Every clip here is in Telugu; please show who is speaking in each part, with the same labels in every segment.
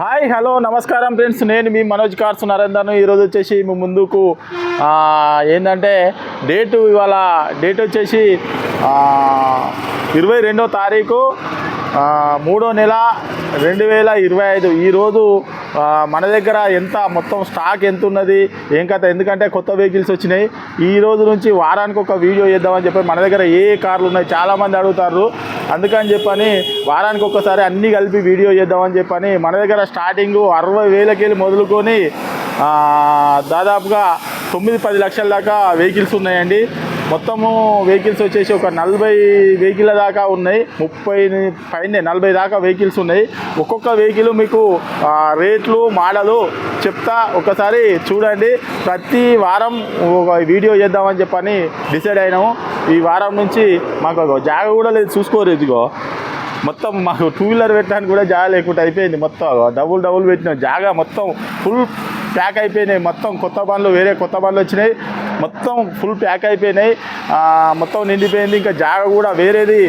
Speaker 1: హాయ్ హలో నమస్కారం ఫ్రెండ్స్. నేను మీ మనోజ్ కార్స్ నరేందర్ను. ఈరోజు వచ్చేసి మీ ముందుకు ఏంటంటే డేటు ఇవాళ డేట్ వచ్చేసి ఇరవై రెండో తారీఖు. మూడో నెల రెండు వేల ఇరవై ఐదు. ఈరోజు మన దగ్గర ఎంత మొత్తం స్టాక్ ఎంత ఉన్నది ఏం కథ ఎందుకంటే కొత్త వెహికల్స్ వచ్చినాయి. ఈ రోజు నుంచి వారానికి ఒక వీడియో చేద్దామని చెప్పి మన దగ్గర ఏ కార్లు ఉన్నాయి చాలామంది అడుగుతారు. అందుకని చెప్పని వారానికి ఒక్కసారి అన్నీ కలిపి వీడియో చేద్దామని చెప్పని మన దగ్గర స్టార్టింగ్ అరవై వేలకి వెళ్ళి మొదలుకొని దాదాపుగా తొమ్మిది పది లక్షల దాకా వెహికల్స్ ఉన్నాయండి. మొత్తము వెహికల్స్ వచ్చేసి ఒక నలభై వెహికల్ దాకా ఉన్నాయి. ముప్పై పైన నలభై దాకా వెహికల్స్ ఉన్నాయి. ఒక్కొక్క వెహికల్ మీకు రేట్లు మోడలు చెప్తా ఒకసారి చూడండి. ప్రతి వారం ఒక వీడియో చేద్దామని చెప్పని డిసైడ్ అయినాము. ఈ వారం నుంచి మాకు ఒక జాగ కూడా లేదు. చూసుకోరు ఇదిగో. మొత్తం మాకు టూ వీలర్ పెట్టడానికి కూడా జాగా లేకుండా అయిపోయింది. మొత్తం డబుల్ డబుల్ పెట్టినాం. జాగా మొత్తం ఫుల్ ప్యాక్ అయిపోయినాయి. మొత్తం కొత్త బండ్లు వేరే కొత్త బండ్లు వచ్చినాయి. మొత్తం ఫుల్ ప్యాక్ అయిపోయినాయి. మొత్తం నిండిపోయింది. ఇంకా జాగా కూడా వేరేది.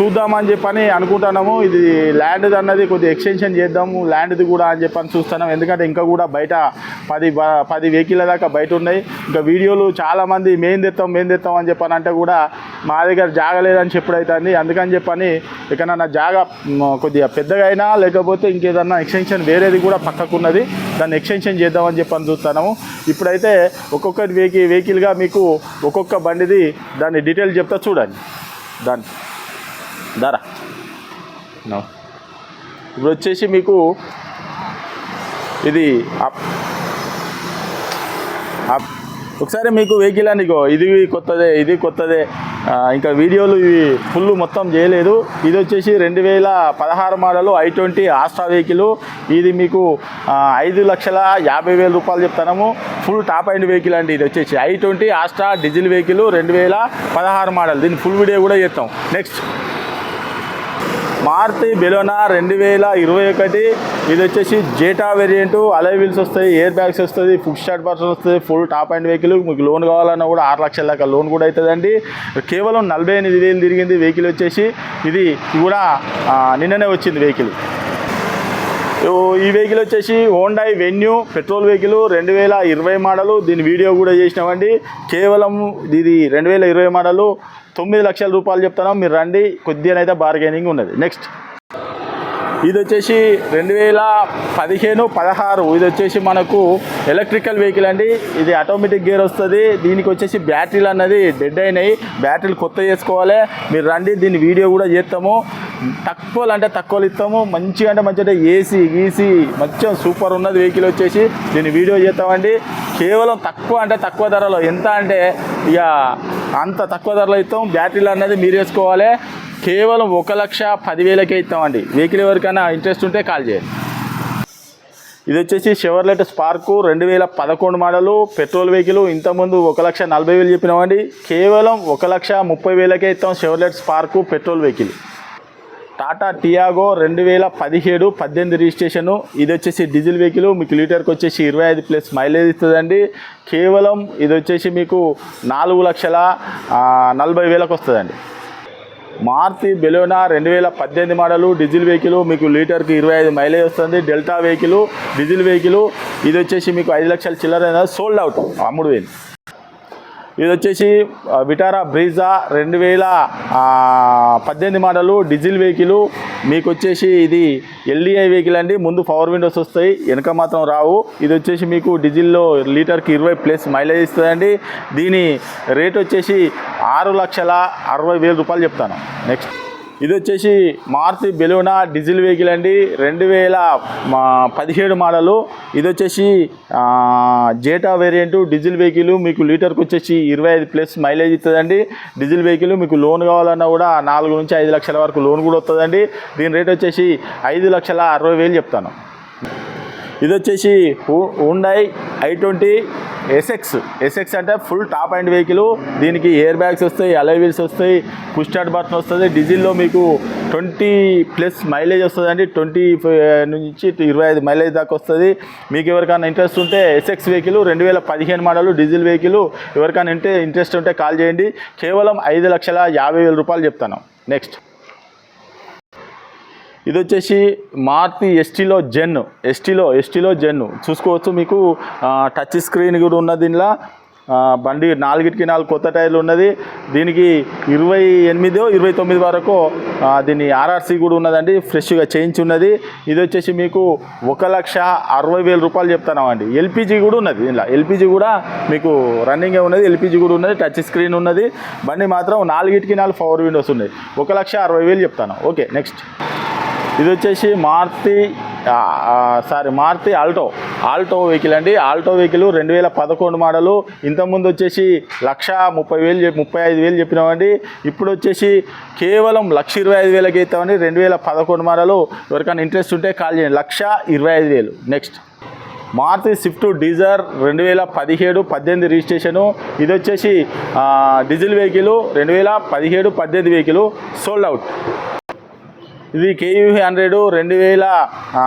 Speaker 1: చూద్దామని చెప్పని అనుకుంటున్నాము. ఇది ల్యాండ్ అన్నది కొద్దిగా ఎక్స్టెన్షన్ చేద్దాము. ల్యాండ్ది కూడా అని చెప్పని చూస్తున్నాం. ఎందుకంటే ఇంకా కూడా బయట పది బ- పది వెహికల్ దాకా బయట ఉన్నాయి. ఇంకా వీడియోలు చాలామంది మేం తెస్తాం మేం తెస్తాం అని చెప్పని అంటే కూడా మా దగ్గర జాగ లేదని చెప్పుడైతుంది అందుకని చెప్పని ఎక్కడన్నా జాగా కొద్దిగా పెద్దగా అయినా లేకపోతే ఇంకేదన్నా ఎక్స్టెన్షన్ వేరేది కూడా పక్కకున్నది దాన్ని ఎక్స్టెన్షన్ చేద్దామని చెప్పని చూస్తున్నాము. ఇప్పుడైతే ఒక్కొక్కటి వెహికల్ వెహికల్గా మీకు ఒక్కొక్క బండిది దాన్ని డీటెయిల్ చెప్తా చూడండి. దాన్ని. ధర ఇప్పుడు వచ్చేసి మీకు ఇది అప్. అప్. ఒకసారి మీకు వెహికల్ అని ఇది కొత్తదే ఇది కొత్తదే. ఇంకా వీడియోలు ఇవి ఫుల్ మొత్తం చేయలేదు. ఇది వచ్చేసి రెండు వేల పదహారు model I twenty astra vehicle ఇది మీకు ఐదు లక్షల యాభై వేల రూపాయలు చెప్తాము ఫుల్ టాప్ అండ్ వెహికల్ అండి ఇది వచ్చేసి. I twenty astra diesel vehicle రెండు వేల పదహారు మోడల్ దీని ఫుల్ వీడియో కూడా చేస్తాం. నెక్స్ట్ మారుతి బెలోనా రెండు వేల ఇరవై ఒకటి. ఇది వచ్చేసి జేటా వేరియంట్. అలై వీల్స్ వస్తాయి ఎయిర్ బ్యాగ్స్ వస్తుంది ఫుడ్ స్టార్ట్ పర్సన్ వస్తుంది ఫుల్ టాప్ అండ్ వెహికల్. మీకు లోన్ కావాలన్నా కూడా ఆరు లక్షల దాకా లోన్ కూడా అవుతుందండి. కేవలం నలభై ఎనిమిది వేలు తిరిగింది వెహికల్ వచ్చేసి. ఇది కూడా నిన్ననే వచ్చింది వెహికల్. ఈ వెహికల్ వచ్చేసి హోండాయ్ వెన్యూ పెట్రోల్ వెహికల్ రెండు వేల ఇరవై మోడలు. దీని వీడియో కూడా చేసినామండి. కేవలం ఇది రెండు వేల ఇరవై మోడలు. తొమ్మిది లక్షల రూపాయలు చెప్తాను మీరు రండి కొద్దిగానైతే బార్గెనింగ్ ఉన్నది. నెక్స్ట్ ఇది వచ్చేసి రెండు వేల పదిహేను పదహారు. ఇది వచ్చేసి మనకు ఎలక్ట్రికల్ వెహికల్ అండి. ఇది ఆటోమేటిక్ గేర్ వస్తుంది. దీనికి వచ్చేసి బ్యాటరీలు అన్నది డెడ్ అయినాయి. బ్యాటరీలు కొత్త చేసుకోవాలి. మీరు రండి దీని వీడియో కూడా చేస్తాము. తక్కువలు అంటే తక్కువలు ఇస్తాము. మంచిగా అంటే మంచిగా ఏసీ గీసీ మంచిగా సూపర్ ఉన్నది వెహికల్ వచ్చేసి దీని వీడియో చేస్తామండి. కేవలం తక్కువ అంటే తక్కువ ధరలో. ఎంత అంటే ఇక అంత తక్కువ ధరలో ఇస్తాం. బ్యాటరీలు అన్నది మీరు వేసుకోవాలి. కేవలం ఒక లక్ష పదివేలకే ఇస్తామండి. వెహికల్ ఎవరికైనా ఇంట్రెస్ట్ ఉంటే కాల్ చేయండి. ఇది వచ్చేసి షెవర్లెట్ స్పార్కు రెండు వేల పదకొండు మోడలు పెట్రోల్ వెహికల్ ఇంతకుముందు ఒక లక్ష నలభై వేలు చెప్పినామండి. కేవలం ఒక లక్ష ముప్పై వేలకే ఇస్తాం Chevrolet spark petrol vehicle Tata Tiago రెండు వేల పదిహేడు పద్దెనిమిది రిజిస్ట్రేషను. ఇది వచ్చేసి డీజిల్ వెహికల్. మీకు లీటర్కి వచ్చేసి ఇరవై ఐదు ప్లస్ మైలేజ్ ఇస్తుందండి. కేవలం ఇది వచ్చేసి మీకు నాలుగు లక్షల నలభై వేలకు వస్తుందండి. మారుతి బెలోనా రెండు వేల పద్దెనిమిది మోడలు డీజిల్ వెహికల్. మీకు లీటర్కి ఇరవై ఐదు మైలేజ్ వస్తుంది. Delta vehicle diesel vehicle. ఇది వచ్చేసి మీకు ఐదు లక్షల చిల్లర సోల్డ్ అవుట్ అమ్ముడు వేలు. ఇది వచ్చేసి విటారా బ్రీజా రెండు వేల పద్దెనిమిది మోడలు డీజిల్ వెహికల్. మీకు వచ్చేసి ఇది ఎల్డిఐ వెహికల్ అండి. ముందు పవర్ విండోస్ వస్తాయి వెనక మాత్రం రావు. ఇది వచ్చేసి మీకు డీజిల్లో లీటర్కి ఇరవై ప్లస్ మైలేజ్ ఇస్తుందండి. దీని రేట్ వచ్చేసి ఆరు లక్షల అరవై వేల రూపాయలు చెప్తాను. నెక్స్ట్. ఇది వచ్చేసి మారుతి బెలూనా డీజిల్ వెహికల్ అండి. రెండు వేల పదిహేడు మోడలు. ఇది వచ్చేసి జేటా వేరియంట్ డీజిల్ వెహికల్. మీకు లీటర్కి వచ్చేసి ఇరవై ఐదు ప్లస్ మైలేజ్ ఇస్తుందండి. డీజిల్ వెహికల్ మీకు లోన్ కావాలన్నా కూడా నాలుగు నుంచి ఐదు లక్షల వరకు లోన్ కూడా వస్తుందండి. దీని రేట్ వచ్చేసి ఐదు లక్షల అరవై వేలు చెప్తాను. ఇది వచ్చేసి Hyundai i twenty SX SX అంటే ఫుల్ టాప్ అండ్ వెహికల్ దీనికి ఎయిర్ బ్యాగ్స్ వస్తాయి అలై వీల్స్ వస్తాయి పుష్ స్టార్ట్ బటన్ వస్తుంది. డీజిల్లో మీకు ట్వంటీ ప్లస్ మైలేజ్ వస్తుందండి. ట్వంటీ నుంచి ఇరవై ఐదు మైలేజ్ దాకా వస్తుంది. మీకు ఎవరికైనా ఇంట్రెస్ట్ ఉంటే ఎస్ఎక్స్ వెహికల్ రెండు వేల పదిహేను మోడల్ డీజిల్ వెహికల్ ఎవరికైనా ఇంటే ఇంట్రెస్ట్ ఉంటే కాల్ చేయండి. కేవలం ఐదు లక్షల యాభై వేల రూపాయలు చెప్తాను. నెక్స్ట్ ఇది వచ్చేసి మారుతి ఎస్టీలో జెన్ ఎస్టీలో ఎస్టీలో జెన్. చూసుకోవచ్చు మీకు టచ్ స్క్రీన్ కూడా ఉన్నది దీనిలో బండి నాలుగిటికి నాలుగు కొత్త టైర్లు ఉన్నది. దీనికి ఇరవై ఎనిమిదో ఇరవై తొమ్మిది వరకు దీని ఆర్ఆర్సీ కూడా ఉన్నదండి. ఫ్రెష్గా చేయించి ఉన్నది. ఇది వచ్చేసి మీకు ఒక లక్ష అరవై వేల రూపాయలు చెప్తున్నామండి. ఎల్పిజి కూడా ఉన్నది ఇలా ఎల్పిజి కూడా మీకు రన్నింగే ఉన్నది. ఎల్పిజి కూడా ఉన్నది. టచ్ స్క్రీన్ ఉన్నది. బండి మాత్రం నాలుగిటికి నాలుగు పవర్ విండోస్ ఉన్నాయి. ఒక లక్ష అరవై వేలు చెప్తాను ఓకే నెక్స్ట్ ఇది వచ్చేసి Maruti sorry Maruti Alto. Alto vehicle అండి. ఆల్టో వెహికల్ రెండు వేల పదకొండు మోడలు. ఇంతకుముందు వచ్చేసి లక్ష ముప్పై వేలు ముప్పై ఐదు వేలు చెప్పినామండి. ఇప్పుడు వచ్చేసి కేవలం లక్ష ఇరవై ఐదు వేలకి ఇస్తామండి. రెండు వేల పదకొండు మోడలు. ఎవరికైనా ఇంట్రెస్ట్ ఉంటే కాల్ చేయండి. లక్ష ఇరవై ఐదు వేలు. నెక్స్ట్. మారుతి స్విఫ్ట్ డీజర్ రెండు వేల పదిహేడు పద్దెనిమిది రిజిస్ట్రేషను. ఇది వచ్చేసి డీజిల్ వెహికల్ రెండు వేల పదిహేడు పద్దెనిమిది వెహికల్. Sold out. ఇది కేయూ హండ్రెడ్ రెండు వేల ఆ,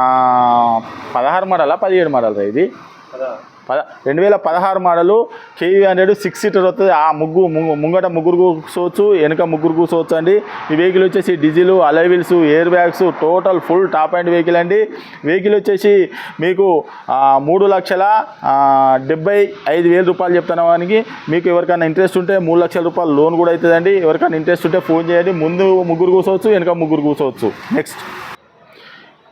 Speaker 1: పదహారు మోడలా పదిహేడు మోడల్ ఇది? పద రెండు వేల పదహారు model KUV hundred six seater వస్తుంది. ఆ ముగ్గు ముంగట ముగ్గురు కూర్చోవచ్చు వెనుక ముగ్గురు కూర్చోవచ్చు అండి. ఈ వెహికల్ వచ్చేసి diesel alloy wheels air bags total full top end vehicle అండి. వెహికల్ వచ్చేసి మీకు మూడు లక్షల డెబ్బై ఐదు వేల రూపాయలు చెప్తాను వానికి. మీకు ఎవరికైనా ఇంట్రెస్ట్ ఉంటే మూడు లక్షల రూపాయలు లోన్ కూడా అవుతుందండి. ఎవరికైనా ఇంట్రెస్ట్ ఉంటే ఫోన్ చేయండి. ముందు ముగ్గురు కూర్చోవచ్చు వెనుక ముగ్గురు కూర్చోవచ్చు. నెక్స్ట్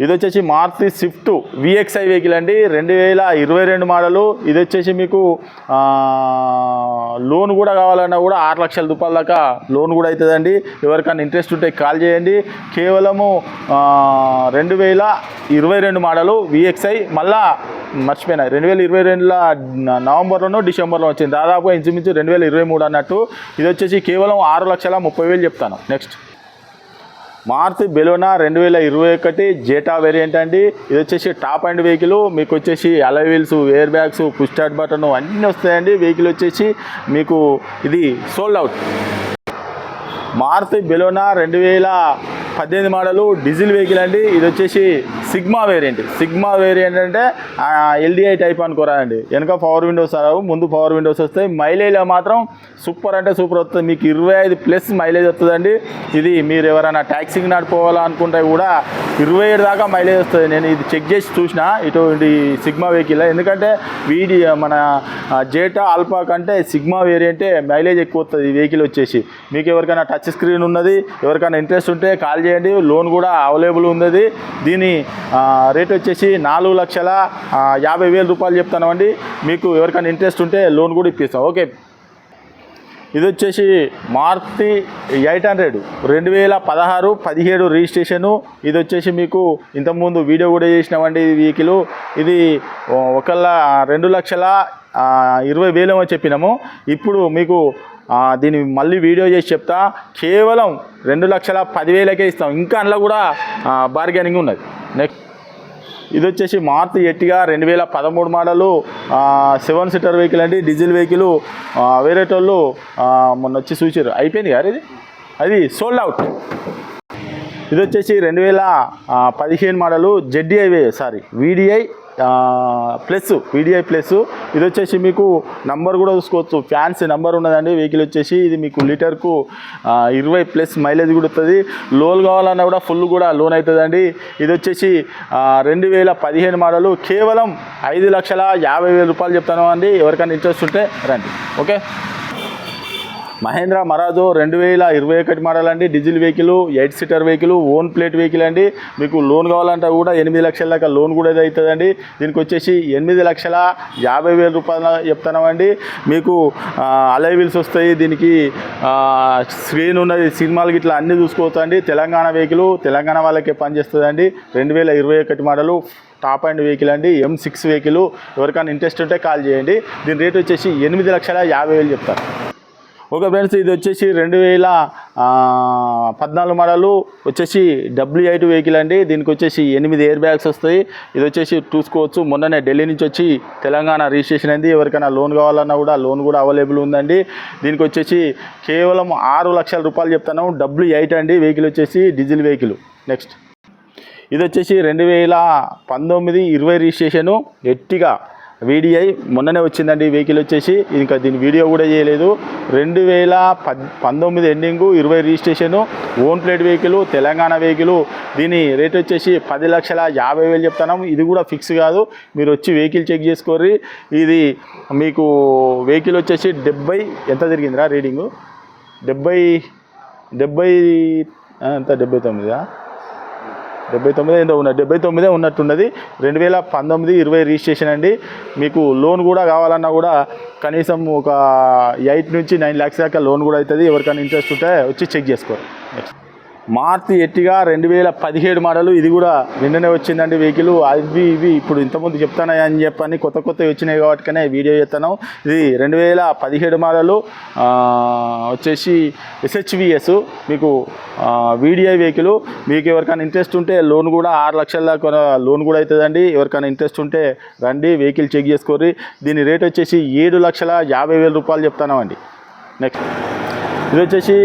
Speaker 1: ఇది వచ్చేసి మార్తి స్విఫ్ట్ విఎక్స్ఐ వెహికల్ అండి. రెండు వేల ఇరవై రెండు మోడలు ఇది వచ్చేసి మీకు లోన్ కూడా కావాలన్నా కూడా ఆరు లక్షల రూపాయల దాకా లోన్ కూడా అవుతుందండి ఎవరికైనా ఇంట్రెస్ట్ ఉంటే కాల్ చేయండి. కేవలము రెండు వేల ఇరవై రెండు మోడలు విఎక్స్ఐ మళ్ళా మర్చిపోయినా రెండు వేల ఇరవై రెండులో నవంబర్లోనో డిసెంబర్లో వచ్చింది. దాదాపుగా ఇంచుమించు రెండు వేల ఇరవై మూడు అన్నట్టు. ఇది వచ్చేసి కేవలం ఆరు లక్షల ముప్పై వేలు చెప్తాను. నెక్స్ట్ మారుతి బెలోనా రెండు వేల ఇరవై ఒకటి జేటా వేరియంట్ అండి. ఇది వచ్చేసి టాప్ అండ్ వెహికల్. మీకు వచ్చేసి alloy wheels air bags push button అన్నీ వస్తాయండి. వెహికల్ వచ్చేసి మీకు ఇది సోల్డ్ అవుట్. మారుతి బెలోనా రెండు వేల పద్దెనిమిది మోడలు డీజిల్ వెహికల్ అండి. ఇది వచ్చేసి సిగ్మా వేరియంట్. సిగ్మా వేరియంట్ అంటే ఎల్డిఐ టైప్ అనుకోరా అండి వెనక పవర్ విండోస్ రావు ముందు పవర్ విండోస్ వస్తాయి. మైలేజ్ మాత్రం సూపర్ అంటే సూపర్ వస్తుంది. మీకు ఇరవై ఐదు ప్లస్ మైలేజ్ వస్తుందండి. ఇది మీరు ఎవరైనా ట్యాక్సీకి నడిపోవాలనుకుంటే కూడా ఇరవై ఏడు దాకా మైలేజ్ వస్తుంది. నేను ఇది చెక్ చేసి చూసిన ఇటువంటి సిగ్మా వెహికల్. ఎందుకంటే వీడి మన జేటా ఆల్ఫా కంటే సిగ్మా వేరియంటే మైలేజ్ ఎక్కువ వస్తుంది ఈ వెహికల్ వచ్చేసి. మీకు ఎవరికైనా టచ్ స్క్రీన్ ఉన్నది ఎవరికైనా ఇంట్రెస్ట్ ఉంటే కాల్ చేయండి. లోన్ కూడా అవైలబుల్ ఉన్నది. దీని రేట్ వచ్చేసి నాలుగు లక్షల యాభై వేల రూపాయలు చెప్తానండి మీకు ఎవరికైనా ఇంట్రెస్ట్ ఉంటే లోన్ కూడా ఇప్పిస్తాం. ఓకే. ఇది వచ్చేసి మారుతి ఎయిట్ హండ్రెడ్. రెండు వేల పదహారు పదిహేడు రిజిస్ట్రేషను. ఇది వచ్చేసి మీకు ఇంతకుముందు వీడియో కూడా చేసినామండి ఈ వెహికల్. ఇది ఒకళ్ళ రెండు లక్షల ఇరవై వేలు చెప్పినాము. ఇప్పుడు మీకు దీన్ని మళ్ళీ వీడియో చేసి చెప్తా. కేవలం రెండు లక్షల పదివేలకే ఇస్తాం. ఇంకా అందులో కూడా బార్గెనింగ్ ఉన్నది. నెక్స్ట్ ఇది వచ్చేసి మార్త్ ఎట్టిగా రెండు వేల పదమూడు మోడలు సెవెన్ సీటర్ వెహికల్ అండి. డీజిల్ వెహికల్ వేరేటోళ్ళు మొన్న వచ్చి చూసారు అయిపోయింది కదా ఇది? అది సోల్డ్ అవుట్ ఇది వచ్చేసి రెండు వేల పదిహేను model ZDI sorry VDI plus VDI plus. ఇది వచ్చేసి మీకు నంబర్ కూడా చూసుకోవచ్చు. ఫ్యాన్సీ నంబర్ ఉన్నదండి. వెహికల్ వచ్చేసి ఇది మీకు లీటర్కు ఇరవై ప్లస్ మైలేజ్ కూడా వస్తుంది లోన్ కావాలన్నా కూడా ఫుల్ కూడా లోన్ అవుతుందండి ఇది వచ్చేసి రెండు వేల పదిహేను మోడలు. కేవలం ఐదు లక్షల యాభై వేల రూపాయలు చెప్తాను అండి. ఎవరికైనా ఇంట్రెస్ట్ ఉంటే రండి. ఓకే? మహేంద్ర మరాజో రెండు వేల ఇరవై ఒకటి మోడల్ అండి diesel vehicle eight seater vehicle own plate vehicle అండి. మీకు లోన్ కావాలంటే కూడా ఎనిమిది లక్షల దాకా లోన్ కూడా ఇది అవుతుందండి. దీనికి వచ్చేసి ఎనిమిది లక్షల యాభై వేల రూపాయలు చెప్తున్నామండి. మీకు అలై వీల్స్ వస్తాయి. దీనికి స్క్రీన్ ఉన్నది. సినిమాలు గిట్లా అన్నీ చూసుకోవచ్చు అండి తెలంగాణ వెహికల్ తెలంగాణ వాళ్ళకే పనిచేస్తుందండి. రెండు వేల ఇరవై ఒకటి మోడలు టాప్ అండ్ వెహికల్ అండి. M six vehicle. ఎవరికైనా ఇంట్రెస్ట్ ఉంటే కాల్ చేయండి. దీని రేట్ వచ్చేసి ఎనిమిది లక్షల యాభై వేలు చెప్తారు. ఓకే ఫ్రెండ్స్ ఇది వచ్చేసి రెండు వేల పద్నాలుగు మోడలు వచ్చేసి డబ్ల్యూ ఎయిట్ వెహికల్ అండి. దీనికి వచ్చేసి ఎనిమిది ఎయిర్ బ్యాగ్స్ వస్తాయి. ఇది వచ్చేసి చూసుకోవచ్చు. మొన్ననే ఢిల్లీ నుంచి వచ్చి తెలంగాణ రిజిస్ట్రేషన్ అయింది. ఎవరికైనా లోన్ కావాలన్నా కూడా లోన్ కూడా అవైలబుల్ ఉందండి. దీనికి వచ్చేసి కేవలం ఆరు లక్షల రూపాయలు చెప్తాను డబ్ల్యూ ఎయిట్ అండి. వెహికల్ వచ్చేసి డీజిల్ వెహికల్. నెక్స్ట్. ఇది వచ్చేసి రెండు వేల పంతొమ్మిది ఇరవై రిజిస్ట్రేషను ఎట్టిగా వీడిఐ మొన్ననే వచ్చిందండి ఈ వెహికల్ వచ్చేసి. ఇంకా దీని వీడియో కూడా చేయలేదు. రెండు వేల పంతొమ్మిది ఎండింగు ఇరవై registration own plate vehicle Telangana vehicle దీని రేట్ వచ్చేసి పది లక్షల యాభై వేలు చెప్తున్నాము ఇది కూడా ఫిక్స్ కాదు. మీరు వచ్చి వెహికల్ చెక్ చేసుకోర్రి. ఇది మీకు వెహికల్ వచ్చేసి డెబ్బై ఎంత తిరిగిందిరా రీడింగు? డెబ్బై డెబ్బై ఎంత? డెబ్బై తొమ్మిదా? డెబ్బై తొమ్మిది ఏదో ఉన్నది. డెబ్బై తొమ్మిదే ఉన్నట్టున్నది. రెండు వేల పంతొమ్మిది ఇరవై రిజిస్ట్రేషన్ అండి. మీకు లోన్ కూడా కావాలన్నా కూడా కనీసం ఒక ఎయిట్ నుంచి నైన్ ల్యాక్స్ దాకా లోన్ కూడా అవుతుంది. ఎవరికైనా ఇంట్రెస్ట్ ఉంటే వచ్చి చెక్ చేసుకోరు. నెక్స్ట్ మార్తి ఎట్టిగా రెండు వేల పదిహేడు మోడలు. ఇది కూడా నిన్ననే వచ్చిందండి వెహికల్. అవి ఇవి ఇప్పుడు ఇంతకుముందు చెప్తానా అని చెప్పని కొత్త కొత్త వచ్చినాయి కాబట్టికనే వీడియో చేస్తాను ఇది రెండు వేల పదిహేడు మోడలు వచ్చేసి ఎస్హెచ్విఎస్. మీకు వీడిఐ వెహికల్. మీకు ఎవరికైనా ఇంట్రెస్ట్ ఉంటే లోన్ కూడా ఆరు లక్షల దాకా లోన్ కూడా అవుతుందండి. ఎవరికైనా ఇంట్రెస్ట్ ఉంటే రండి వెహికల్ చెక్ చేసుకోర్రి. దీని రేట్ వచ్చేసి ఏడు లక్షల యాభై వేల రూపాయలు చెప్తానండి నెక్స్ట్. ఇది వచ్చేసి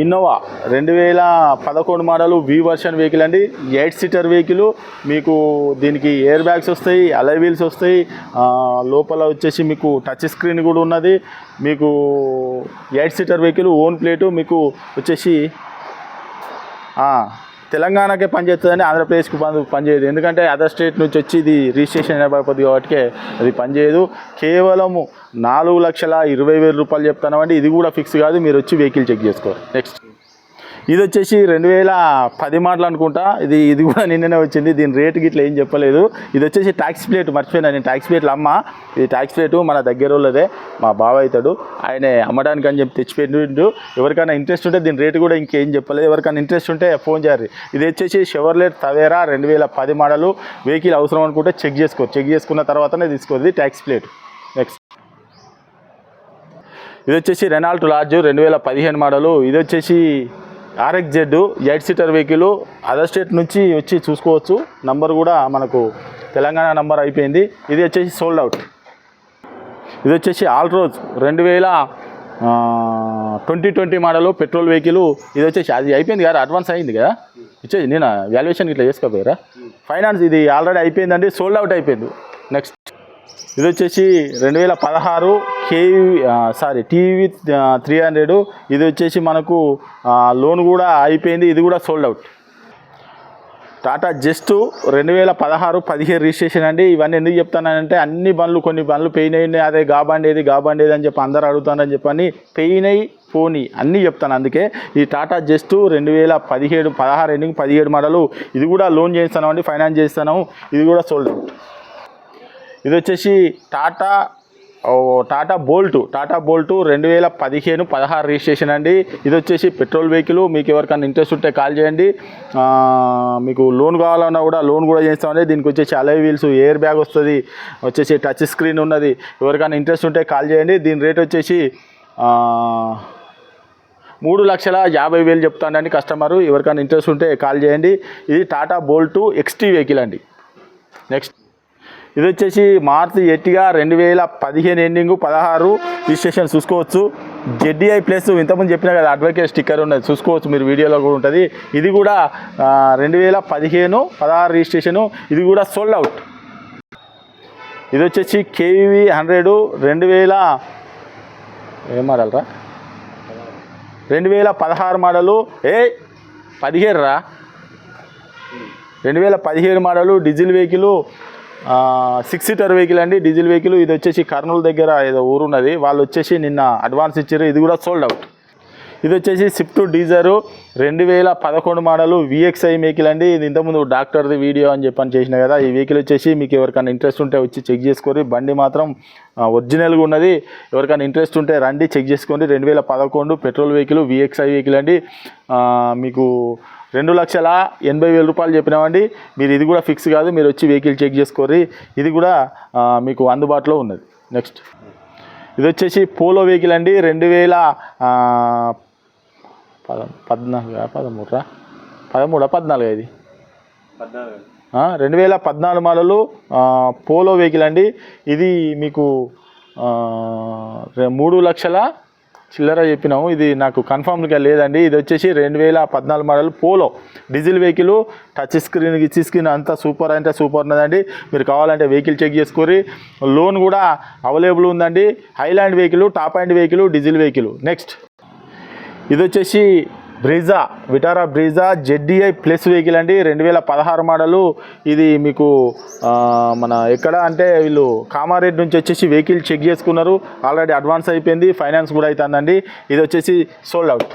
Speaker 1: ఇన్నోవా. రెండు వేల పదకొండు మోడలు వి వర్షన్ వెహికల్ అండి. ఎయిట్ సీటర్ వెహికల్ మీకు దీనికి ఎయిర్ బ్యాగ్స్ వస్తాయి అలై వీల్స్ వస్తాయి. లోపల వచ్చేసి మీకు టచ్ స్క్రీన్ కూడా ఉన్నది. మీకు eight seater vehicle own plate మీకు వచ్చేసి తెలంగాణకే పనిచేస్తుందని ఆంధ్రప్రదేశ్కి పని పనిచేయదు. ఎందుకంటే అదర్ స్టేట్ నుంచి వచ్చి ఇది రిజిస్ట్రేషన్ అయిపోతుంది కాబట్టి అది పనిచేయదు. కేవలము నాలుగు లక్షల ఇరవై వేల రూపాయలు చెప్తానండి ఇది కూడా ఫిక్స్ కాదు. మీరు వచ్చి వెహికల్ చెక్ చేసుకోరు. నెక్స్ట్. ఇది వచ్చేసి రెండు వేల పది మాటలు అనుకుంటా. ఇది ఇది కూడా నిన్ననే వచ్చింది. దీని రేట్ గిట్ల ఏం చెప్పలేదు. ఇది వచ్చేసి ట్యాక్స్ ప్లేట్ మర్చిపోయినా నేను. ట్యాక్స్ ప్లేట్లు అమ్మ. ఇది ట్యాక్స్ ప్లేట్ మన దగ్గర వాళ్ళదే మా బావ అవుతాడు ఆయన అమ్మడానికి అని చెప్పి తెచ్చిపెట్టిండు. ఎవరికైనా ఇంట్రెస్ట్ ఉంటే దీని రేటు కూడా ఇంకేం చెప్పలేదు. ఎవరికైనా ఇంట్రెస్ట్ ఉంటే ఫోన్ చేయాలి. ఇది వచ్చేసి షెవర్లెట్ తవేరా రెండు వేల పది మోడలు. వెహికల్ అవసరం అనుకుంటే చెక్ చేసుకో. చెక్ చేసుకున్న తర్వాతనే తీసుకోది. Tax plate. నెక్స్ట్ ఇది వచ్చేసి రెనాల్ట్ లార్జ్ రెండు వేల పదిహేను మోడలు. ఇది వచ్చేసి RX Z eight seater vehicle other state నుంచి వచ్చి చూసుకోవచ్చు. నంబర్ కూడా మనకు తెలంగాణ నంబర్ అయిపోయింది. ఇది వచ్చేసి సోల్డ్ అవుట్ ఇది వచ్చేసి ఆల్ రోజ్ రెండు వేల twenty twenty model petrol vehicle. ఇది వచ్చేసి అది అయిపోయింది కదా అడ్వాన్స్ అయింది కదా? ఇచ్చేది నేను వాల్యుయేషన్ ఇట్లా చేసుకోపోయారా ఫైనాన్స్ ఇది ఆల్రెడీ అయిపోయిందండి సోల్డ్ అవుట్ అయిపోయింది. నెక్స్ట్ ఇది వచ్చేసి రెండు వేల పదహారు KUV sorry TUV three hundred. ఇది వచ్చేసి మనకు లోన్ కూడా అయిపోయింది. ఇది కూడా సోల్డ్ అవుట్ టాటా జస్ట్ రెండు వేల పదహారు పదిహేను రిజిస్ట్రేషన్ అండి. ఇవన్నీ ఎందుకు చెప్తానంటే అన్ని బండ్లు కొన్ని బండ్లు పెయినాయి అదే గాబండేది గాబండేది అని చెప్పి అందరు అడుగుతానని చెప్పని పెయినాయి పోనీ అన్నీ చెప్తాను. అందుకే ఈ టాటా జస్ట్ రెండు వేల పదిహేడు పదహారు ఎండింగ్ పదిహేడు మోడలు ఇది కూడా లోన్ చేస్తాను అండి ఫైనాన్స్ చేస్తాను ఇది కూడా సోల్డ్ అవుట్ ఇది వచ్చేసి టాటా టాటా బోల్ట్ టాటా బోల్ట్ రెండు వేల పదిహేను పదహారు రిజిస్ట్రేషన్ అండి. ఇది వచ్చేసి పెట్రోల్ వెహికల్ మీకు ఎవరికైనా ఇంట్రెస్ట్ ఉంటే కాల్ చేయండి. మీకు లోన్ కావాలన్నా కూడా లోన్ కూడా చేస్తామండి. దీనికి వచ్చేసి అలై వీల్స్ ఎయిర్ బ్యాగ్ వస్తుంది. వచ్చేసి టచ్ స్క్రీన్ ఉన్నది. ఎవరికైనా ఇంట్రెస్ట్ ఉంటే కాల్ చేయండి. దీని రేట్ వచ్చేసి మూడు లక్షల యాభై వేలు చెప్తానండి కస్టమరు. ఎవరికైనా ఇంట్రెస్ట్ ఉంటే కాల్ చేయండి. ఇది టాటా బోల్ట్ ఎక్స్టీ వెహికల్ అండి. నెక్స్ట్ ఇది వచ్చేసి మారుతి ఎట్టిగా రెండు వేల పదిహేను ఎండింగ్ పదహారు రిజిస్ట్రేషన్ చూసుకోవచ్చు. జెడ్డీఐ ప్లస్ ఇంతకుముందు చెప్పినా కదా అడ్వకేట్ స్టిక్కర్ ఉన్నది. చూసుకోవచ్చు మీరు వీడియోలో కూడా ఉంటుంది. ఇది కూడా రెండు వేల పదిహేను పదహారు రిజిస్ట్రేషను ఇది కూడా సోల్డ్ అవుట్ ఇది వచ్చేసి కేవీ హండ్రెడ్ రెండు వేల ఏ మోడల్రా రెండు వేల పదహారు మోడలు ఏ పదిహేడు రా రెండు వేల పదిహేడు model diesel vehicle six seater vehicle అండి డీజిల్ వెహికల్ ఇది వచ్చేసి కర్నూలు దగ్గర ఏదో ఊరు ఉన్నది. వాళ్ళు వచ్చేసి నిన్న అడ్వాన్స్ ఇచ్చారు ఇది కూడా సోల్డ్ అవుట్ ఇది వచ్చేసి స్విఫ్ట్ డీజరు రెండు వేల పదకొండు మోడలు విఎక్స్ఐ వెహికల్ అండి. ఇది ఇంతకుముందు డాక్టర్ది వీడియో అని చెప్పని చేసిన కదా. ఈ వెహికల్ వచ్చేసి మీకు ఎవరికైనా ఇంట్రెస్ట్ ఉంటే వచ్చి చెక్ చేసుకోరు బండి మాత్రం ఒరిజినల్గా ఉన్నది. ఎవరికైనా ఇంట్రెస్ట్ ఉంటే రండి చెక్ చేసుకోండి. రెండు వేల పదకొండు పెట్రోల్ వెహికల్ విఎక్స్ఐ వెహికల్ అండి. మీకు రెండు లక్షల ఎనభై వేల రూపాయలు చెప్పినామండి. మీరు ఇది కూడా ఫిక్స్ కాదు మీరు వచ్చి వెహికల్ చెక్ చేసుకోరి ఇది కూడా మీకు అందుబాటులో ఉన్నది. నెక్స్ట్. ఇది వచ్చేసి పోలో వెహికల్ అండి. రెండు వేల పద పద్నాలుగు పదమూడురా? పదమూడా పద్నాలుగు ఇది? రెండు వేల పద్నాలుగు మోడలు ఆ, పోలో వెహికల్ అండి. ఇది మీకు మూడు లక్షల చిల్లర చెప్పినాము. ఇది నాకు కన్ఫామ్గా లేదండి. ఇది వచ్చేసి రెండు వేల పద్నాలుగు model Polo diesel vehicle touch screen గిచ్ screen అంతా సూపర్ అంటే సూపర్ ఉన్నదండి. మీరు కావాలంటే వెహికల్ చెక్ చేసుకొని లోన్ కూడా అవైలబుల్ ఉందండి. High end vehicle top end vehicle diesel vehicle next ఇది వచ్చేసి Brezza Vitara Brezza ZDI plus vehicle అండి. రెండు వేల పదహారు మోడలు. ఇది మీకు మన ఎక్కడ అంటే వీళ్ళు కామారెడ్డి నుంచి వచ్చేసి వెహికల్ చెక్ చేసుకున్నారు. ఆల్రెడీ అడ్వాన్స్ అయిపోయింది ఫైనాన్స్ కూడా అవుతుందండి ఇది వచ్చేసి సోల్డ్ అవుట్